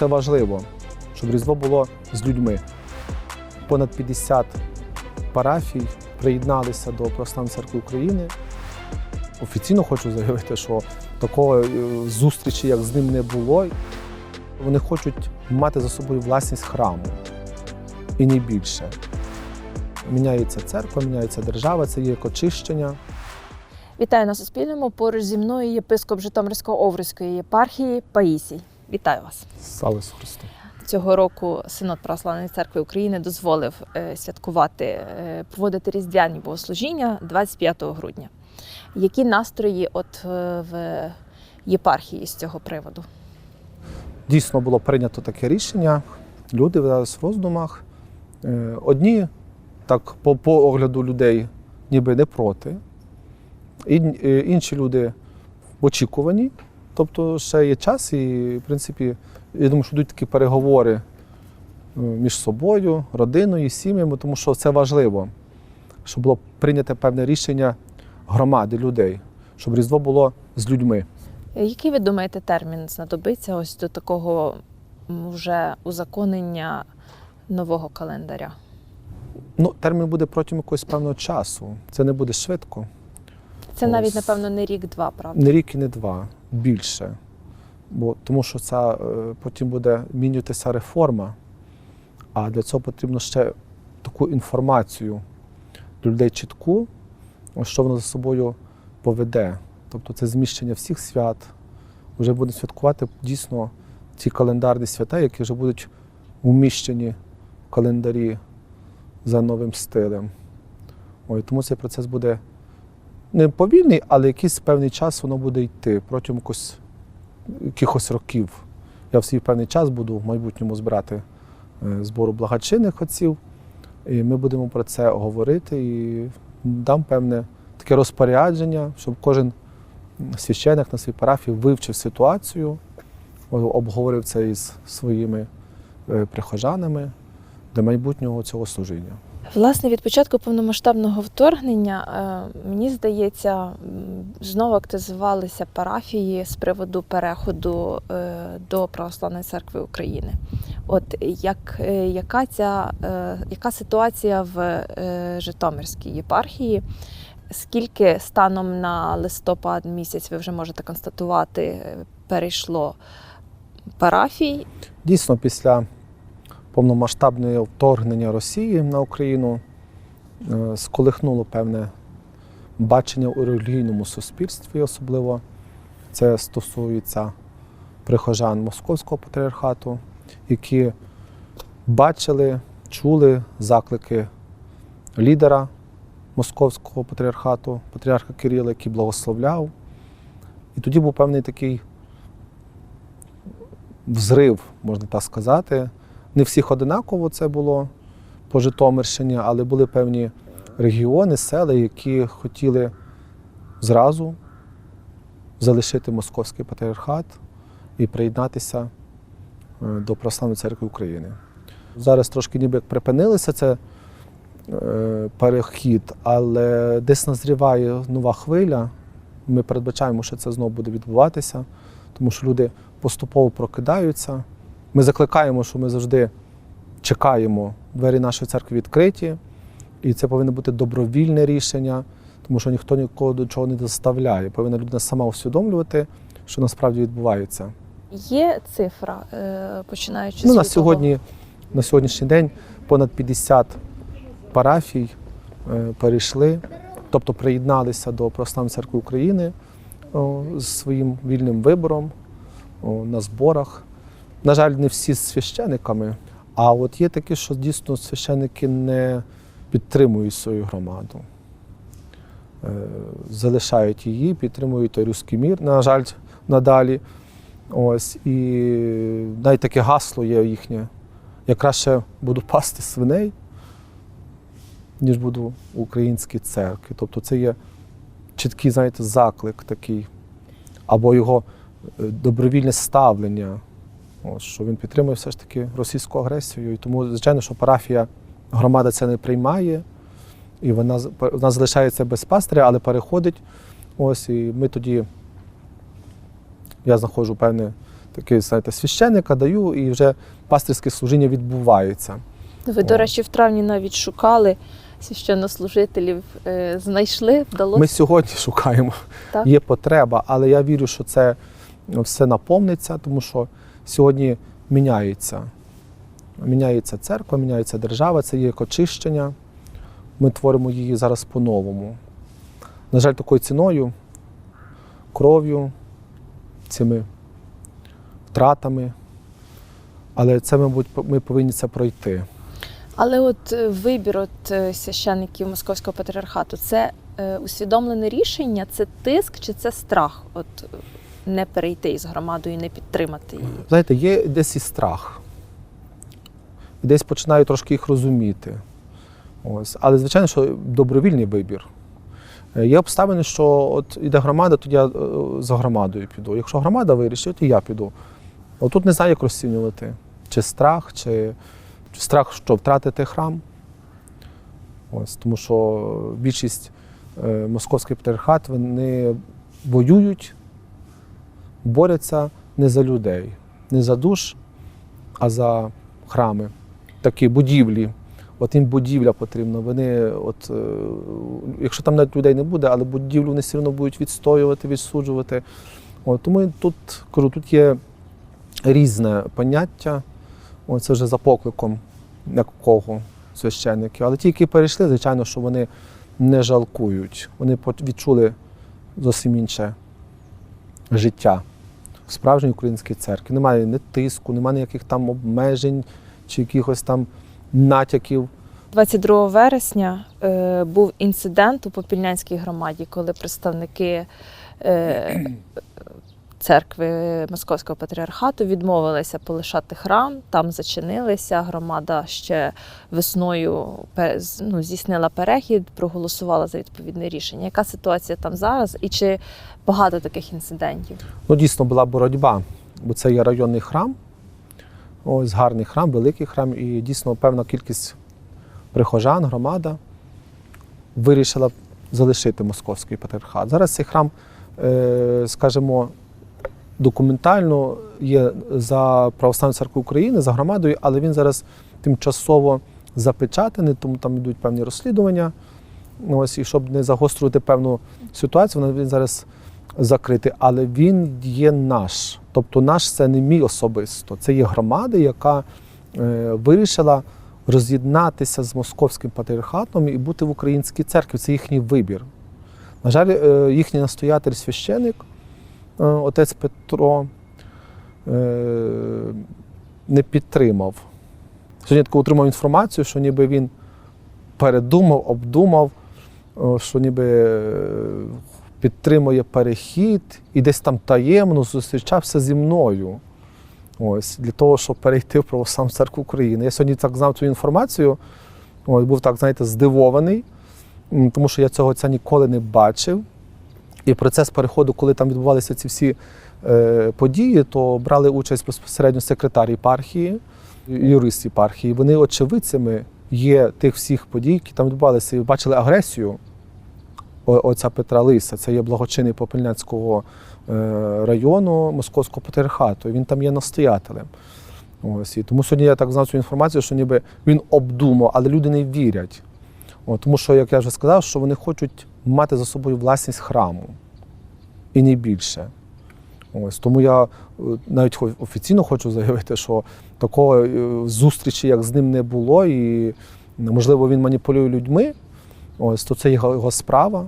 це важливо, щоб Різдво було з людьми. Понад 50 парафій приєдналися до Православної церкви України. Офіційно хочу заявити, що такої е, зустрічі, як з ним, не було. Вони хочуть мати за собою власність храму і не більше. Міняється церква, міняється держава, це є очищення. Вітаю на Суспільному. Поруч зі мною єпископ Житомирсько-Овруцької єпархії Паїсій. Вітаю вас. Слава Христу! Цього року Синод Православної церкви України дозволив е, святкувати, е, проводити різдвяні богослужіння 25 грудня. Які настрої от е, в єпархії з цього приводу? Дійсно було прийнято таке рішення. Люди зараз в роздумах. Одні, так, по, по огляду людей, ніби не проти. Інші люди в очікуванні. Тобто ще є час, і, в принципі, я думаю, що йдуть такі переговори е, між собою, родиною, сім'ями, тому що це важливо, щоб було прийнято певне рішення громади людей, щоб Різдво було з людьми. Який ви думаєте термін знадобиться ось до такого вже узаконення нового календаря? Ну, термін буде протягом якогось певного часу. Це не буде швидко. Це навіть, напевно, не рік-два, правда? Не рік і не два, більше. Бо, тому що ця, е, потім буде мінятися реформа, а для цього потрібно ще таку інформацію до людей чітку, що воно за собою поведе. Тобто це зміщення всіх свят. Вже будемо святкувати дійсно ці календарні свята, які вже будуть вміщені в календарі за новим стилем. Ой, тому цей процес буде не повільний, але якийсь певний час воно буде йти протягом якось, якихось років. Я в свій певний час буду в майбутньому збирати е, збору благочинних отців. І ми будемо про це говорити і дам певне таке розпорядження, щоб кожен священик на своїй парафії вивчив ситуацію, обговорив це із своїми е, прихожанами до майбутнього цього служіння. Власне, від початку повномасштабного вторгнення, е, мені здається, знову активізувалися парафії з приводу переходу е, до Православної церкви України. От як, е, яка, ця, яка ситуація в Житомирській єпархії? Скільки станом на листопад місяць ви вже можете констатувати, перейшло парафій? Дійсно, після повномасштабного вторгнення Росії на Україну е, сколихнуло певне бачення у релігійному суспільстві, особливо це стосується прихожан Московського патріархату, які бачили, чули заклики лідера Московського патріархату, патріарха Кирила, який благословляв. І тоді був певний такий взрив, можна так сказати. Не всіх одинаково це було по Житомирщині, але були певні регіони, села, які хотіли зразу залишити московський патріархат і приєднатися е, до Православної церкви України. Зараз трошки ніби як припинилося це е, перехід, але десь назріває нова хвиля. Ми передбачаємо, що це знову буде відбуватися, тому що люди поступово прокидаються. Ми закликаємо, що ми завжди чекаємо, двері нашої церкви відкриті, і це повинно бути добровільне рішення, тому що ніхто нікого до чого не заставляє. Повинна людина сама усвідомлювати, що насправді відбувається. Є цифра, е, починаючи Ну, з на сьогодні, на сьогоднішній день понад 50 парафій е, перейшли, тобто приєдналися до Православної церкви України о, з своїм вільним вибором о, на зборах. На жаль, не всі з священиками, а от є такі, що дійсно священики не підтримують свою громаду. Е, Залишають її, підтримують той руський мір, на жаль, надалі. Ось, і навіть таке гасло є їхнє. Я краще буду пасти свиней, ніж буду в українській церкві. Тобто це є чіткий, знаєте, заклик такий, або його е, добровільне ставлення, Що він підтримує все ж таки російську агресію. І тому, звичайно, що парафія, громада це не приймає, і вона, вона залишається без пастиря, але переходить. Ось, і ми тоді, я знаходжу певне такий, знаєте, священника даю, і вже пастирське служіння відбувається. Ви, до речі, в травні навіть шукали священнослужителів, е, знайшли, вдалося. Ми сьогодні шукаємо. Так. Є потреба, але я вірю, що це все наповниться, тому що сьогодні міняється. Міняється церква, міняється держава, це є як очищення. Ми творимо її зараз по-новому. На жаль, такою ціною, кров'ю, цими втратами. Але це, мабуть, ми повинні це пройти. Але от е, вибір от е, священників Московського патріархату це е, усвідомлене рішення, це тиск чи це страх? От не перейти із громадою, не підтримати її. Знаєте, є десь і страх. Десь починаю трошки їх розуміти. Ось. Але, звичайно, що добровільний вибір. Е, Є обставини, що от іде громада, то я е, за громадою піду. Якщо громада вирішить, то я піду. От тут не знаю, як розцінювати. Чи страх, чи, чи страх, що втратити храм. Ось, тому що більшість е, московський патріархат вони воюють, борються не за людей, не за душ, а за храми, такі будівлі. От їм будівля потрібна. Вони, от, е, якщо там навіть людей не буде, але будівлю вони все одно будуть відстоювати, відсуджувати. От, тому тут кажу, тут є різне поняття. От, це вже за покликом якого священників. Але ті, які перейшли, звичайно, що вони не жалкують. Вони відчули зовсім інше життя в справжній українській церкві. Немає ні тиску, немає ніяких там обмежень чи якихось там натяків. 22 вересня е, був інцидент у Попільнянській громаді, коли представники е, церкви Московського патріархату відмовилися полишати храм, там зачинилися. Громада ще весною ну, здійснила перехід, проголосувала за відповідне рішення. Яка ситуація там зараз? І чи багато таких інцидентів? Ну, дійсно була боротьба, бо це є районний храм. Ось гарний храм, великий храм, і дійсно певна кількість прихожан, громада вирішила залишити московський патріархат. Зараз цей храм, е, скажімо, документально є за Православною церквою України, за громадою, але він зараз тимчасово запечатаний, тому там йдуть певні розслідування. Ось, і щоб не загострювати певну ситуацію, він зараз закритий, але він є наш. Тобто наш це не мій особисто. Це є громада, яка е, вирішила роз'єднатися з московським патріархатом і бути в українській церкві. Це їхній вибір. На жаль, е, їхній настоятель священик, отець Петро, е, не підтримав. Сьогодні таку отримав інформацію, що ніби він передумав, обдумав, що ніби е, підтримує перехід і десь там таємно зустрічався зі мною. Ось, для того, щоб перейти в Православну церкву України. Я сьогодні так знав цю інформацію, ось, був так, знаєте, здивований, тому що я цього це ніколи не бачив. І процес переходу, коли там відбувалися ці всі е, події, то брали участь безпосередньо секретар єпархії, юрист єпархії. Вони очевидцями є тих всіх подій, які там відбувалися, і бачили агресію о- отця Петра Лиса. Це є благочинний Попельняцького е, району Московського патріархату. Він там є настоятелем. Ось, і тому сьогодні я так знав цю інформацію, що ніби він обдумав, але люди не вірять. О, тому що, як я вже сказав, що вони хочуть мати за собою власність храму. І не більше. Ось, тому я е, навіть офіційно хочу заявити, що такого е, зустрічі, як з ним, не було, і можливо він маніпулює людьми. Ось, то це його, справа,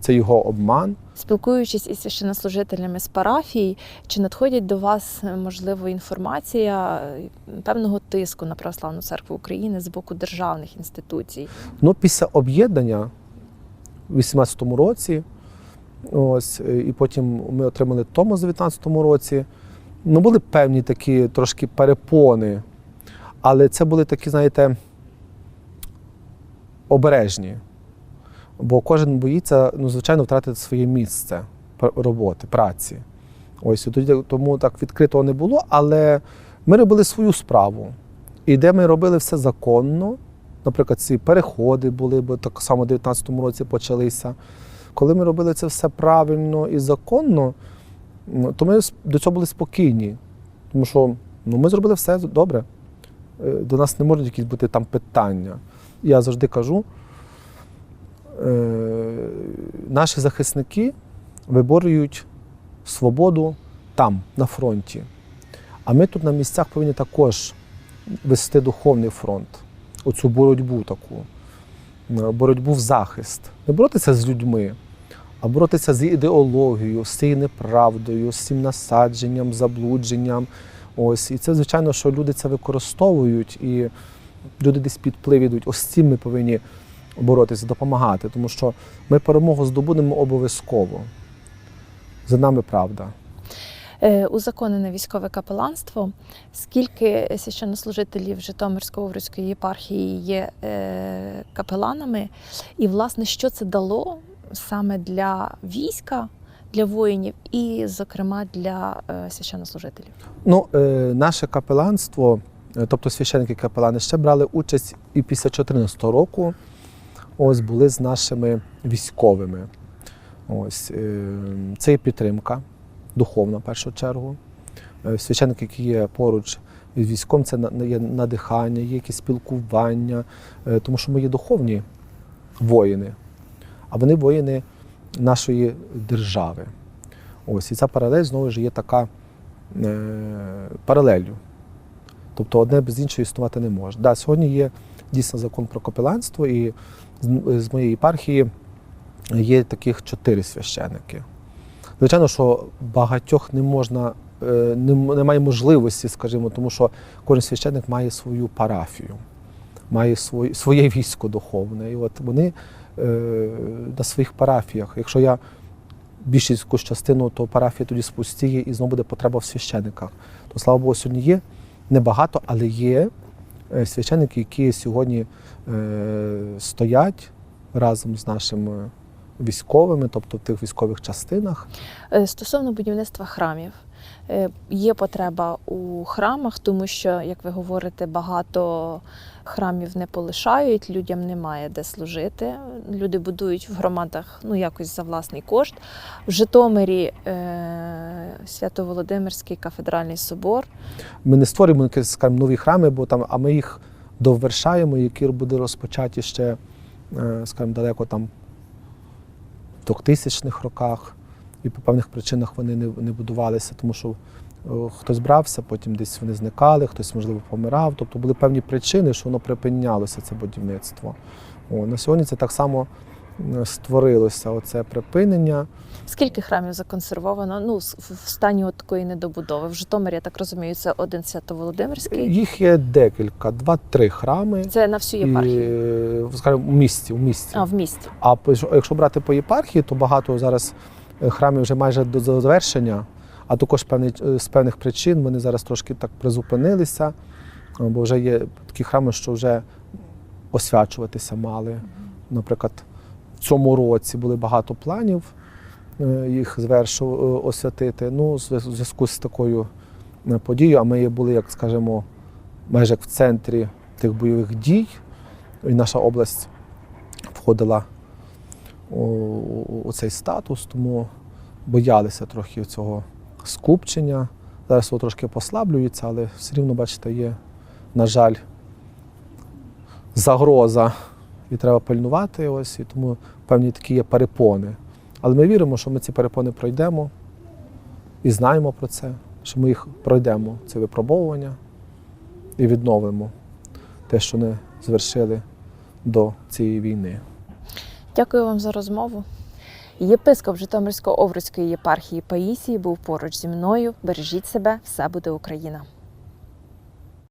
це його обман. Спілкуючись із священнослужителями з парафії, чи надходять до вас е, можливо інформація е, певного тиску на православну церкву України з боку державних інституцій? Ну, після об'єднання у 18-му році, ось, е, і потім ми отримали Томос у 19-му році. Ну, були певні такі трошки перепони, але це були такі, знаєте, обережні. Бо кожен боїться, ну, звичайно, втратити своє місце роботи, праці. Ось тоді тому так відкритого не було, але ми робили свою справу. І де ми робили все законно, наприклад, ці переходи були, бо так само у 19-му році почалися. Коли ми робили це все правильно і законно, то ми до цього були спокійні. Тому що ну, ми зробили все добре. Е, До нас не можуть якісь бути там питання. Я завжди кажу, наші захисники виборюють свободу там, на фронті. А ми тут на місцях повинні також вести духовний фронт, оцю боротьбу таку, е, боротьбу в захист. Не боротися з людьми, а боротися з ідеологією, з цією неправдою, з цим насадженням, заблудженням. Ось. І це, звичайно, що люди це використовують, і люди десь під вплив ідуть. Ось цим ми повинні боротися, допомагати, тому що ми перемогу здобудемо обов'язково. За нами правда. Е, Узаконене військове капеланство. Скільки священнослужителів Житомирсько-Овруцької єпархії є е, капеланами? І, власне, що це дало саме для війська, для воїнів, і, зокрема, для е, священнослужителів? Ну, наше капеланство, тобто священники капелани, ще брали участь і після 2014 року. Ось були з нашими військовими. Ось е, це є підтримка духовна, в першу чергу. Е, Священники, які є поруч із військом, це є надихання, є якісь спілкування, е, тому що ми є духовні воїни, а вони воїни нашої держави. Ось і ця паралель знову ж є така паралелью. Тобто одне без іншого існувати не може. Да, сьогодні є дійсно закон про капеланство, і з, моєї єпархії є таких чотири священики. Звичайно, що багатьох не можна, е, немає можливості, скажімо, тому що кожен священник має свою парафію, має своє, своє військо духовне. І от вони е, на своїх парафіях, якщо я більшість якусь частину, то парафія тоді спустіє і знову буде потреба в священниках. То слава Богу, сьогодні є небагато, але є священники, які сьогодні е, стоять разом з нашими військовими, тобто в тих військових частинах. Е, Стосовно будівництва храмів, Е, є потреба у храмах, тому що, як ви говорите, багато храмів не полишають, людям немає де служити. Люди будують в громадах ну, якось за власний кошт. В Житомирі е, Свято-Володимирський кафедральний собор. Ми не створюємо скажімо, нові храми, бо там, а ми їх довершаємо, які буде розпочаті ще, е, скажімо, далеко там в 2000-х роках. І по певних причинах вони не, не будувалися, тому що е, хтось брався, потім десь вони зникали, хтось, можливо, помирав. Тобто були певні причини, що воно припинялося, це будівництво. О, на сьогодні це так само е, створилося оце припинення. Скільки храмів законсервовано? Ну, в в стані от такої недобудови. В Житомирі, я так розумію, це один Свято-Володимирський. Їх є декілька, два-три храми. Це на всю єпархію. І, скажімо, у місті, у місті. А в місті. А якщо брати по єпархії, то багато зараз храмів вже майже до завершення, а також певні, е, з певних причин вони зараз трошки так призупинилися, е, бо вже є такі храми, що вже освячуватися мали. Наприклад, в цьому році були багато планів е, їх звершу освятити. Ну, в зв'язку з такою подією, а ми були, як скажемо, майже як в центрі тих бойових дій, і наша область входила у, цей статус, тому боялися трохи цього скупчення. Зараз воно трошки послаблюється, але все рівно, бачите, є, на жаль, загроза. І треба пильнувати ось, і тому певні такі є перепони. Але ми віримо, що ми ці перепони пройдемо і знаємо про це, що ми їх пройдемо, це випробовування, і відновимо те, що не звершили до цієї війни. Дякую вам за розмову. Єпископ Житомирсько-Овруцької єпархії Паїсії був поруч зі мною. Бережіть себе, все буде Україна.